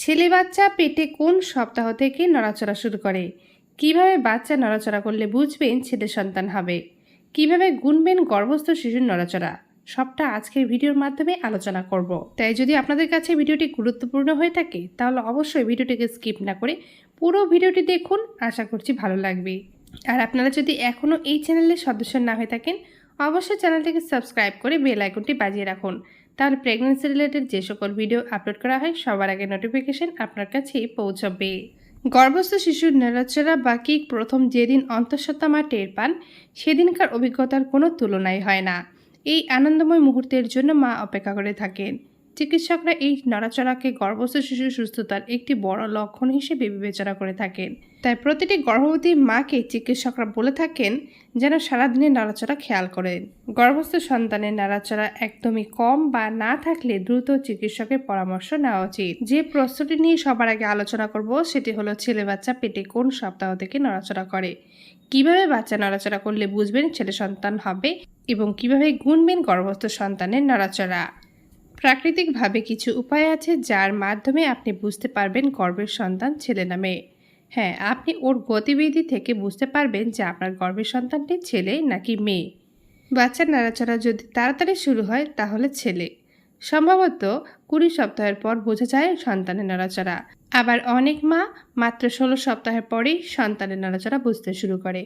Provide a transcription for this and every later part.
ছেলে বাচ্চা পেটে কোন সপ্তাহ থেকে নড়াচড়া শুরু করে? কীভাবে বাচ্চা নড়াচড়া করলে বুঝবেন ছেলে সন্তান হবে? কীভাবে গুনবেন গর্ভস্থ শিশুর নড়াচড়া? সবটা আজকের ভিডিওর মাধ্যমে আলোচনা করব। তাই যদি আপনাদের কাছে ভিডিওটি গুরুত্বপূর্ণ হয়ে থাকে, তাহলে অবশ্যই ভিডিওটিকে স্কিপ না করে পুরো ভিডিওটি দেখুন। আশা করছি ভালো লাগবে। আর আপনারা যদি এখনও এই চ্যানেলের সদস্য না হয়ে থাকেন, অবশ্যই চ্যানেলটিকে সাবস্ক্রাইব করে বেল আইকনটি বাজিয়ে রাখুন। তাহলে প্রেগনেন্সি রিলেটেড যে সকল ভিডিও আপলোড করা হয়, সবার আগে নোটিফিকেশন আপনার কাছেই পৌঁছবে। গর্ভস্থ শিশুর নড়াচড়া বা কিক প্রথম যেদিন অন্তঃসত্ত্বা মা টের পান, সেদিনকার অভিজ্ঞতার কোনো তুলনাই হয় না। এই আনন্দময় মুহূর্তের জন্য মা অপেক্ষা করে থাকেন। চিকিৎসকরা এই নড়াচড়াকে গর্ভস্থ শিশুর সুস্থতার একটি বড় লক্ষণ হিসেবে বিবেচনা করে থাকেন। তাই প্রতিটি গর্ভবতী মাকে চিকিৎসকরা বলে থাকেন যেন সারাদিনে নড়াচড়া খেয়াল করেন। গর্ভস্থ সন্তানের নড়াচড়া একদমই কম বা না থাকলে দ্রুত চিকিৎসকের পরামর্শ নেওয়া উচিত। যে প্রশ্নটি নিয়ে সবার আগে আলোচনা করব সেটি হলো, ছেলে বাচ্চা পেটে কোন সপ্তাহ থেকে নড়াচড়া করে? কীভাবে বাচ্চা নড়াচড়া করলে বুঝবেন ছেলে সন্তান হবে এবং কীভাবে গুনবেন গর্ভস্থ সন্তানের নড়াচড়া? প্রাকৃতিকভাবে কিছু উপায় আছে যার মাধ্যমে আপনি বুঝতে পারবেন গর্ভের সন্তান ছেলে না মেয়ে। হ্যাঁ আপনি ওর গতিবিধি থেকে বুঝতে পারবেন যে আপনার গর্ভের সন্তানটি ছেলে নাকি মেয়ে। বাচ্চার নাড়াচাড়া যদি তাড়াতাড়ি শুরু হয়, তাহলে ছেলে। সম্ভবত কুড়ি সপ্তাহের পর বোঝা যায় সন্তানের নড়াচড়া। আবার অনেক মা মাত্র ষোলো সপ্তাহের পরেই সন্তানের নড়াচড়া বুঝতে শুরু করে।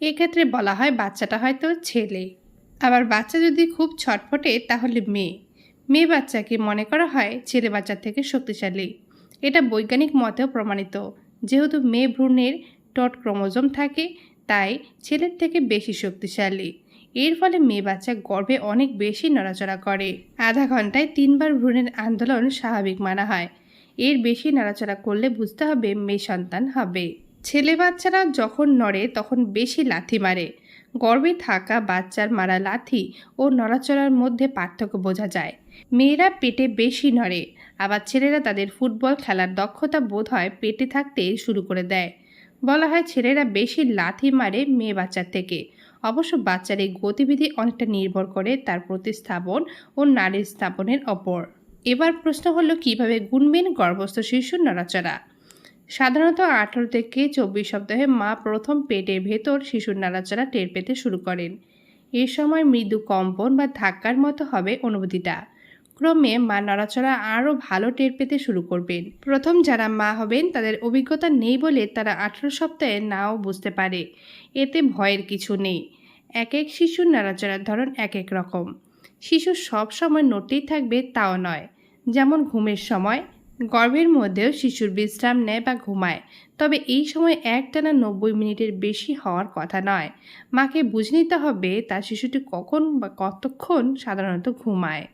এক্ষেত্রে বলা হয় বাচ্চাটা হয়তো ছেলে। আবার বাচ্চা যদি খুব ছটফটে, তাহলে মেয়ে। মেয়ে বাচ্চাকে মনে করা হয় ছেলে বাচ্চার থেকে শক্তিশালী। এটা বৈজ্ঞানিক মতেও প্রমাণিত। যেহেতু মেয়ে ভ্রূণের টট ক্রোমোজোম থাকে, তাই ছেলের থেকে বেশি শক্তিশালী। এর ফলে মেয়ে বাচ্চা গর্ভে অনেক বেশি নড়াচড়া করে। আধা ঘন্টায় তিনবার ভ্রূণের আন্দোলন স্বাভাবিক মানা হয়। এর বেশি নড়াচড়া করলে বুঝতে হবে মেয়ে সন্তান হবে। ছেলে বাচ্চারা যখন নড়ে, তখন বেশি লাথি মারে। গর্ভে থাকা বাচ্চার মারা লাথি ও নড়াচড়ার মধ্যে পার্থক্য বোঝা যায়। মেয়েরা পেটে বেশি নড়ে, আবার ছেলেরা তাদের ফুটবল খেলার দক্ষতা বোধ হয় পেটে থাকতে শুরু করে দেয়। বলা হয় ছেলেরা বেশি লাথি মারে মেয়ে বাচ্চার থেকে। অবশ্য বাচ্চার এই গতিবিধি অনেকটা নির্ভর করে তার প্রতিস্থাপন ও নারীর স্থাপনের ওপর। এবার প্রশ্ন হলো, কীভাবে গুনবেন গর্ভস্থ শিশুর নড়াচড়া? সাধারণত আঠারো থেকে চব্বিশ সপ্তাহে মা প্রথম পেটের ভেতর শিশুর নাড়াচড়া টের পেতে শুরু করেন। এ সময় মৃদু কম্পন বা ধাক্কার মতো হবে অনুভূতিটা। ক্রমে মা নড়াচড়া আরও ভালো টের পেতে শুরু করবেন। প্রথম যারা মা হবেন, তাদের অভিজ্ঞতা নেই বলে তারা আঠারো সপ্তাহে নাও বুঝতে পারে। এতে ভয়ের কিছু নেই। এক এক শিশুর নাড়াচড়ার ধরন এক এক রকম। শিশু সব সময় নড়তেই থাকবে তাও নয়। যেমন ঘুমের সময় গর্ভের মধ্যেও শিশুর বিশ্রাম নেয় বা ঘুমায়। তবে এই সময় একটানা নব্বই মিনিটের বেশি হওয়ার কথা নয়। মাকে বুঝে নিতে হবে, তার শিশুটি কখন বা কতক্ষণ সাধারণত ঘুমায়।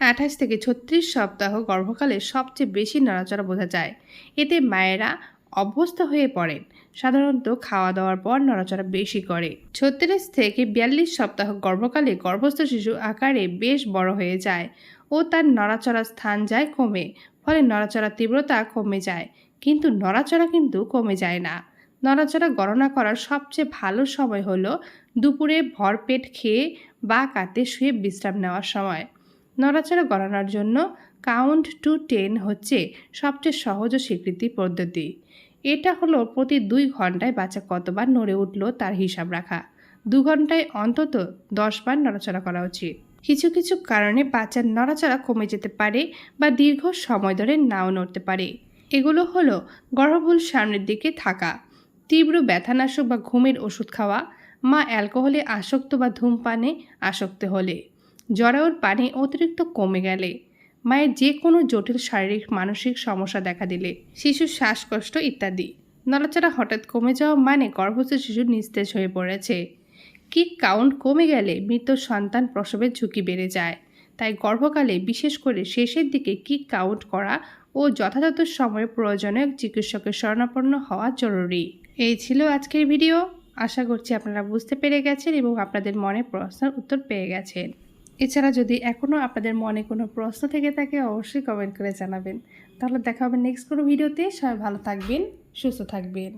আঠাশ থেকে ছত্রিশ সপ্তাহ গর্ভকালে সবচেয়ে বেশি নড়াচড়া বোঝা যায়। এতে মায়েরা অভ্যস্ত হয়ে পড়েন। সাধারণত খাওয়া দাওয়ার পর নড়াচড়া বেশি করে। ছত্রিশ থেকে বিয়াল্লিশ সপ্তাহ গর্ভকালে গর্ভস্থ শিশু আকারে বেশ বড় হয়ে যায়। ও তার নড়াচড়ার স্থান যায় কমে, ফলে নড়াচড়ার তীব্রতা কমে যায়। কিন্তু নড়াচড়া কিন্তু কমে যায় না। নড়াচড়া গণনা করার সবচেয়ে ভালো সময় হলো দুপুরে ভরপেট খেয়ে বা কাতে শুয়ে বিশ্রাম নেওয়ার সময়। নড়াচড়া গণনার জন্য কাউন্ট টু টেন হচ্ছে সবচেয়ে সহজ ও স্বীকৃতি পদ্ধতি। এটা হলো প্রতি দুই ঘন্টায় বাচ্চা কতবার নড়ে উঠল তার হিসাব রাখা। দু ঘন্টায় অন্তত দশবার নড়াচড়া করা উচিত। কিছু কিছু কারণে বাচ্চার নড়াচড়া কমে যেতে পারে বা দীর্ঘ সময় ধরে নাও নড়তে পারে। এগুলো হলো গর্ভভুল সামনের দিকে থাকা, তীব্র ব্যথানাশক বা ঘুমের ওষুধ খাওয়া, মা অ্যালকোহলে আসক্ত বা ধূমপানে আসক্ত হলে, জরায়ুর পানি অতিরিক্ত কমে গেলে, মায়ের যে কোনো জটিল শারীরিক মানসিক সমস্যা দেখা দিলে, শিশুর শ্বাসকষ্ট ইত্যাদি। নড়াচড়া হঠাৎ কমে যাওয়া মানে গর্ভস্থ শিশু নিস্তেজ হয়ে পড়েছে। কিক কাউন্ট কমে গেলে মৃত সন্তান প্রসবের ঝুঁকি বেড়ে যায়। তাই গর্ভকালে বিশেষ করে শেষের দিকে কিক কাউন্ট করা ও যথাযথ সময়ে প্রয়োজনে চিকিৎসকের শরণাপন্ন হওয়া জরুরি। এই ছিল আজকের ভিডিও। আশা করছি আপনারা বুঝতে পেরে গেছেন এবং আপনাদের মনে প্রশ্নের উত্তর পেয়ে গেছেন। এছাড়া যদি এখনও আপনাদের মনে কোনো প্রশ্ন থেকে থাকে, অবশ্যই কমেন্ট করে জানাবেন। তাহলে দেখা হবে নেক্সট কোনো ভিডিওতে। সবাই ভালো থাকবেন, সুস্থ থাকবেন।